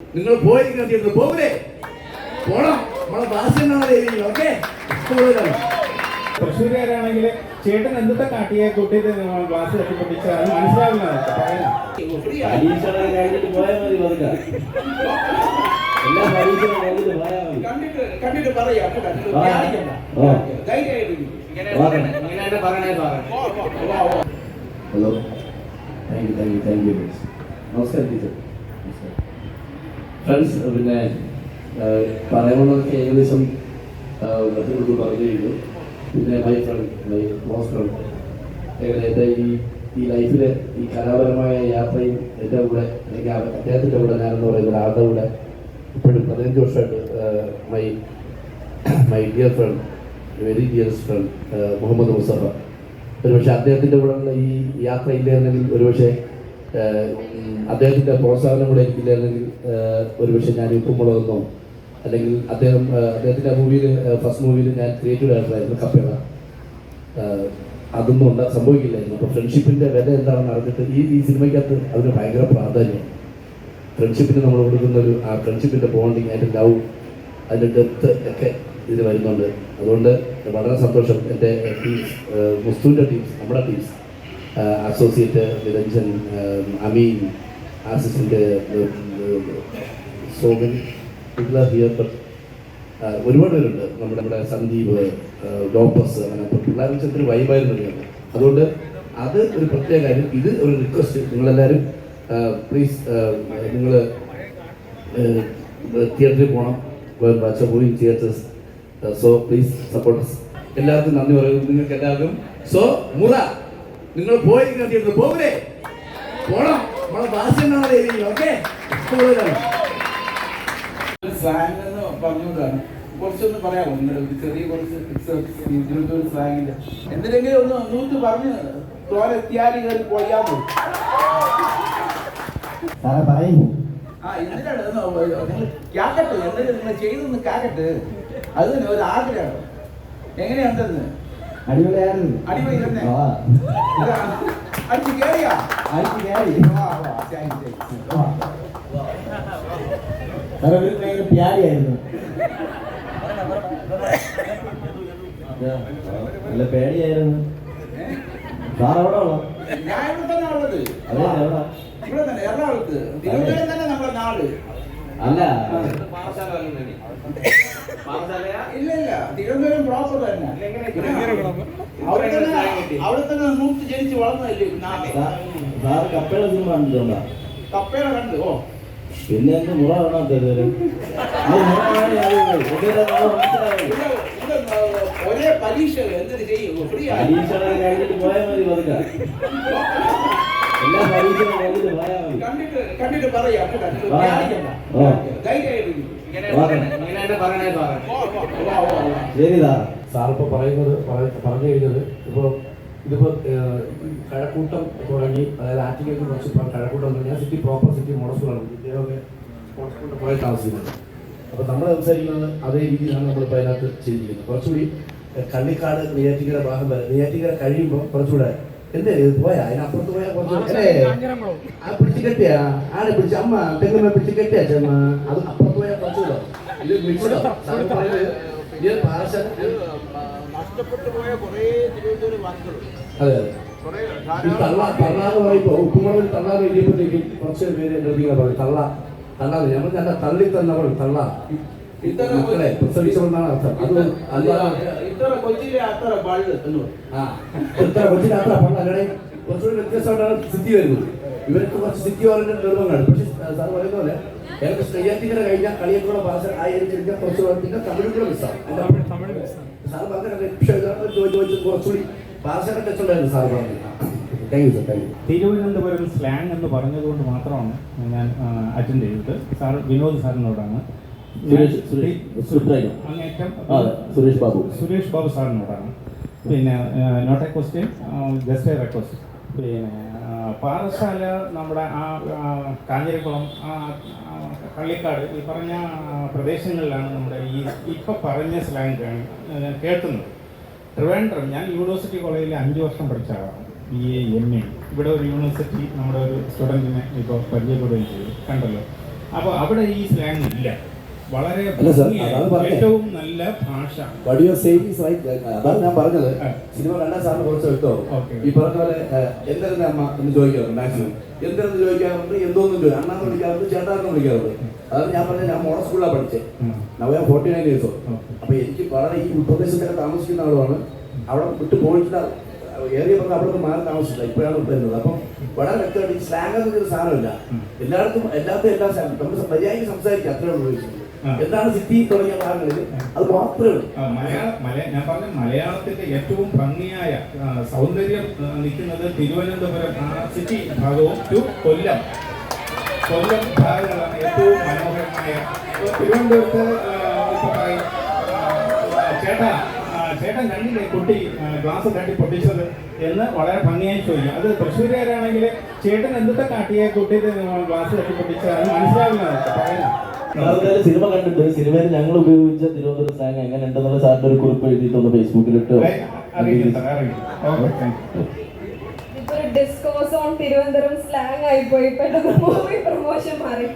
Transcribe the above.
നിങ്ങൾ പോയി തീർന്നു പോകൂലേ പോണം. നമ്മളെ ഭാഷ ഓക്കെ? തൃശ്ശൂരുകാരാണെങ്കിൽ ചേട്ടൻ എന്തൊക്കെ കാട്ടിയെ ഗ്ലാസ് കെട്ടി പൊട്ടിച്ച അത് മനസ്സിലാവില്ല കണ്ടിട്ട് പറയാ. കേട്ടോ. Hello thank you thank you thank you നമസ്കാരം ടീച്ചർ. ഫ്രണ്ട്സ് പിന്നെ പറയാനുള്ളതൊക്കെ ഏകദേശം മറ്റുള്ളവർ പറഞ്ഞു കഴിഞ്ഞു പിന്നെ my friend my close friend ഏകദേശം എന്റെ ഈ ഈ ലൈഫിലെ ഈ കലാപരമായ യാത്രയും എന്റെ കൂടെ അല്ലെങ്കിൽ അദ്ദേഹത്തിന്റെ കൂടെ ഞാനെന്ന് പറയുന്ന ആളുടെ കൂടെ ഇപ്പോഴും പതിനഞ്ച് വർഷമായിട്ട് my my dear friend very dearest friend Muhammad Mustafa ഒരുപക്ഷെ അദ്ദേഹത്തിന്റെ കൂടെയുള്ള ഈ യാത്ര ഇല്ലായിരുന്നെങ്കിൽ ഒരുപക്ഷെ അദ്ദേഹത്തിന്റെ പ്രോത്സാഹനം കൂടെ എനിക്കില്ലായിരുന്നെങ്കിൽ ആഹ്, ഒരുപക്ഷെ ഞാൻ ഉപ്പുമുളകുന്നോ അല്ലെങ്കിൽ അദ്ദേഹം അദ്ദേഹത്തിന്റെ മൂവിയിൽ ഫസ്റ്റ് മൂവിയിൽ ഞാൻ ക്രിയേറ്റീവ് ഡയറക്ടറായിരുന്നു കപ്പേള. അതൊന്നും ഉണ്ടാ സംഭവിക്കില്ലായിരുന്നു. അപ്പോൾ ഫ്രണ്ട്ഷിപ്പിന്റെ വില എന്താണെന്ന് അറിഞ്ഞിട്ട് ഈ ഈ സിനിമയ്ക്കകത്ത് അതിന് ഭയങ്കര പ്രാധാന്യം. ഫ്രണ്ട്ഷിപ്പിന് നമ്മൾ കൊടുക്കുന്ന ഒരു ആ ഫ്രണ്ട്ഷിപ്പിന്റെ ബോണ്ടിങ് അതിന്റെ ലവ് അതിന്റെ ഡെപ്ത് ഒക്കെ ഇതിൽ വരുന്നുണ്ട്. അതുകൊണ്ട് വളരെ സന്തോഷം എന്റെ ടീംസ് മുസ്തുവിന്റെ ടീംസ് നമ്മുടെ teams associate Niranjan Ameen assistant Soman here but ഒരുപാട് പേരുണ്ട്. നമ്മുടെ നമ്മുടെ സന്ദീപ് ഡോപ്പസ് അങ്ങനെ പിള്ളേർ വെച്ചിട്ട് വൈബായിരുന്നു അതുകൊണ്ട് അത് ഒരു പ്രത്യേക കാര്യം. ഇത് ഒരു റിക്വസ്റ്റ് നിങ്ങളെല്ലാവരും പ്ലീസ് നിങ്ങൾ തിയേറ്ററിൽ പോകണം moving theatres so please supporters എല്ലാവർക്കും നന്ദി പറയുന്നു. നിങ്ങൾക്ക് എല്ലാവർക്കും സോ മുറ. നിങ്ങൾ പോയി കണ്ടിരുന്നു പോകരെ പോണം. നമ്മളെ ഭാഷ ഓക്കെ? പറഞ്ഞുകൊണ്ടാണ്. കുറച്ചൊന്ന് പറയാമോ? നിങ്ങളുടെ ഒരു ചെറിയ കുറച്ച് ഒരു സ്ലാങ്ങിന്റെ എന്തിനെങ്കിലും ഒന്ന് നൂറ്റ് പറഞ്ഞ് തോലെത്തിയാലി കയറി പറയുന്നു ആ എന്തിനാണ് നിങ്ങൾ കേക്കട്ടെ? എന്തെങ്കിലും നിങ്ങൾ ചെയ്തൊന്ന് കേക്കട്ടെ. അത് തന്നെ ഒരു ആഗ്രഹമാണ്. എങ്ങനെയുണ്ടെന്ന്? അടിപൊളിയായിരുന്നു. അടിപൊളി. അടിച്ച് കേറിയാ? അടിച്ച്. വാ. സാറേ ഒരു ഭയങ്കര പ്യാരിയായിരുന്നു നല്ല പേടിയായിരുന്നു. സാർ എവിടെ ഉള്ള? ഞാൻ ഇവിടെ തന്നെ ഉള്ളത്. അതെ എവിടെ? ഇവിടെ തന്നെ എറണാകുളത്ത്. തിരുവനന്തപുരം തന്നെ നമ്മുടെ നാട്. അല്ല. ഇല്ല ഇല്ല തിരുവനന്തപുരം പ്രോപ്പർ തന്നെ. അവിടെ തന്നെ അവിടെ തന്നെ നൂറ്റ് ജനിച്ച് വളർന്നതല്ലേ നാട് സാ- സാറ് കപ്പയുടെ സിനിമ കണ്ടിട്ടുണ്ടോ? കപ്പേടെ കണ്ട് ഓ. പിന്നെ എന്ത് മുറ കാണാത്തത് ഒരേ പരീക്ഷ എന്തിനു ചെയ്യും? പരീക്ഷകൾ കഴിഞ്ഞിട്ട് പോയാൽ മതി പതുക്കെ. കണ്ടിട്ട് കണ്ടിട്ട് പറയാ കേട്ടോ. നിങ്ങൾ ആ. പേടിക്കണ്ട. ആ. ധൈര്യമായിട്ട് ഇരി. ഇങ്ങനെ വാ. ഇങ്ങനെ പറയണേ സാറേ വാ, വാ, വാ, വാ. ശരി സാർ സാറിപ്പോൾ പറയുന്നത് പറ- പറഞ്ഞു കഴിഞ്ഞത് ഇപ്പോൾ ഇതിപ്പോ കഴക്കൂട്ടം തുടങ്ങി അതായത് ആറ്റിലേക്ക് കുറച്ച് ഇപ്പം കഴക്കൂട്ടം തുടങ്ങി സിറ്റി പ്രോപ്പർ സിറ്റി മോഡസ്കൂളാണ് ഇദ്ദേഹമൊക്കെ മോഡസ്കൂളിൽ പോയി താമസിക്കുന്നത് അപ്പോൾ നമ്മൾ സംസാരിക്കുന്നത് അതേ രീതിയിലാണ് നമ്മളിപ്പോൾ അതിനകത്ത് ചെയ്തിരിക്കുന്നത് കുറച്ചുകൂടി കള്ളിക്കാട് നെയ്യാറ്റിക്കര ഭാഗം വരെ നെയ്യാറ്റിക്കര കഴിയുമ്പോൾ കുറച്ചുകൂടെ എന്തേ? തള്ളാറ് പോയാ അതിനപ്പുറത്ത് പോയാൽ കുറച്ച് ആ പിടിച്ച് കെട്ടിയാ? പിടിച്ച അമ്മ തെങ്ങമ്മ പിടിച്ച് കെട്ടിയാ ചെമ്മ? അത് അപ്പുറത്ത് ഇത് മിക്സഡോ നഷ്ടപ്പെട്ടു പോയ കുറേ തിരുവനന്തപുരം വാക്കുകളുണ്ട് അതെ. അതെ കുറേ ഈ തള്ള തള്ളാന്ന് പറയുമ്പോൾ ഉപ്പുമുളകിൽ തള്ളാന്ന് എഴുതിയപ്പോഴത്തേക്കും കുറച്ച് പേര് എന്റെ അടുത്തേക്ക് പറയും. തള്ള തള്ളാന്ന് നമ്മൾ കണ്ട തള്ളി തന്നവൾ തള്ള. മക്കളെ പ്രസവിച്ചവളെന്നാണ് അർത്ഥം അത് അല്ലാതെ ഇത്ര കൊച്ചിയിലെ അത്ര ബള്ള് എന്ന് പറയും. ആ എത്ര കൊച്ചിനകത്ത പണ്ടങ്ങനെ കുറച്ചുകൂടി വ്യത്യസ്തമായിട്ടാണ് സ്ഥിതി വരുന്നത്. ഇവർക്ക് കുറച്ച് സ്ഥിതി പറയുന്ന നിർമ്മങ്ങളാണ് പക്ഷേ സാർ പറയുന്ന പോലെ ഏതൊക്കെ നെയ്യാറ്റിങ്ങനെ കഴിഞ്ഞാൽ കളിയൊക്കെ ഭാഷ ആയിരിക്കും കുറച്ച് പിന്നെ തമിഴും കൂടെ മിസ്സാവും സാർ പറഞ്ഞ പക്ഷേ ചോദിച്ച് ചോദിച്ച് കുറച്ചുകൂടി ഭാഷയുടെ ടച്ചുണ്ടായിരുന്നു സാർ പറഞ്ഞത്. തിരുവനന്തപുരം സ്ലാങ് എന്ന് പറഞ്ഞതുകൊണ്ട് മാത്രമാണ് ഞാൻ അറ്റൻഡ് ചെയ്തത്. സാർ വിനോദ് സാറിനോടാണ്. സുരേഷ് അതെ സുരേഷ് ബാബു. സുരേഷ് ബാബു സാറിനോടാണ്. പിന്നെ not a question just a request പിന്നെ പാറശാല നമ്മുടെ ആ കാഞ്ഞിരക്കുളം ആ ആ, കള്ളിക്കാട് ഈ പറഞ്ഞ പ്രദേശങ്ങളിലാണ് നമ്മുടെ ഈ ഇപ്പം പറഞ്ഞ സ്ലാങ് കേൾക്കുന്നത് ട്രിവാൻഡ്രം ഞാൻ യൂണിവേഴ്സിറ്റി കോളേജിൽ അഞ്ച് വർഷം പഠിച്ച ആളാണ്. ബി എ എം എ ഇവിടെ ഒരു യൂണിവേഴ്സിറ്റി നമ്മുടെ ഒരു സ്റ്റുഡന്റിനെ ഇപ്പോൾ പരിചയപ്പെടുകയും ചെയ്തു. കണ്ടല്ലോ. അപ്പോൾ അവിടെ ഈ സ്ലാങ് ഇല്ല. വളരെ. ഏറ്റവും നല്ല ഭാഷ. ഈസ് റൈറ്റ് അതാണ് ഞാൻ പറഞ്ഞത്. സിനിമ കണ്ടാൽ സാറിന് കുറച്ച് എടുത്തോ ഈ പറഞ്ഞ പോലെ എന്തായിരുന്നു അമ്മ എന്ന് ചോദിക്കാറുണ്ട് മാക്സിമം എന്തെന്ന് ചോദിക്കാറുണ്ട്? എന്തോന്നും ചോദിക്കും അണ്ണാന്ന് വിളിക്കാറുണ്ട് ചേട്ടാന്ന് വിളിക്കാറുണ്ട്. അതാണ് ഞാൻ പറഞ്ഞത്. ഞാൻ മോഡൽ സ്കൂളിലാണ് പഠിച്ചത്. നവ ഞാൻ ഫോർട്ടി നയൻ ഇയേഴ്സോ അപ്പൊ എനിക്ക് വളരെ ഈ ഉൾപ്രദേശത്തൊക്കെ താമസിക്കുന്ന ആളുമാണ്. അവിടെ വിട്ട് പോയിട്ടില്ല. ഏറിയ പറഞ്ഞ അവിടെ മാറി താമസിച്ചില്ല. ഇപ്പോഴാണ് വരുന്നത്. അപ്പം വളരെ വ്യക്തമായിട്ട് ഈ സ്ലാങ് എന്നൊരു സാധനമില്ല എല്ലായിടത്തും എല്ലാത്തും എല്ലാ സ്ലാങ് നമ്മൾ മര്യാദയ്ക്ക് സംസാരിക്കുക അത്രയുള്ള. എന്താണ് സിറ്റി തുടങ്ങിയ ഭാഗങ്ങളിൽ അത് മാത്രമേ ഞാൻ പറഞ്ഞ മലയാളത്തിന്റെ ഏറ്റവും ഭംഗിയായ സൗന്ദര്യം നിൽക്കുന്നത് തിരുവനന്തപുരം സിറ്റി ഭാഗവും ടു കൊല്ലം. കൊല്ലം ഭാഗങ്ങളാണ് ഏറ്റവും മനോഹരമായ. തിരുവനന്തപുരത്ത് ചേട്ടാ ചേട്ടൻ കണ്ടില്ലേ കുട്ടി ഗ്ലാസ് തട്ടി പൊട്ടിച്ചത് എന്ന് വളരെ ഭംഗിയായി ചോദിക്കും. അത് തൃശ്ശൂരുകാരാണെങ്കിൽ ചേട്ടൻ എന്തൊക്കെ കാട്ടിയ കുട്ടി ഗ്ലാസ് തട്ടി അത് മനസ്സിലാവില്ല പറയുന്നത് സാറിന്റെ സിനിമ കണ്ടിട്ട് സിനിമയിൽ ഞങ്ങൾ ഉപയോഗിച്ച തിരുവനന്തപുരം സ്ലാങ് എങ്ങനെ ഉണ്ടെന്നുള്ള സാറിന്റെ ഒരു കുറിപ്പ് എഴുതിയിട്ടൊന്ന് ഫേസ്ബുക്കിലിട്ട് ഡിസ്കോസ് ഓൺ തിരുവനന്തപുരം സ്ലാങ് ആയി പോയി പെട്ടെന്ന് മൂവി പ്രൊമോഷൻ മാറി.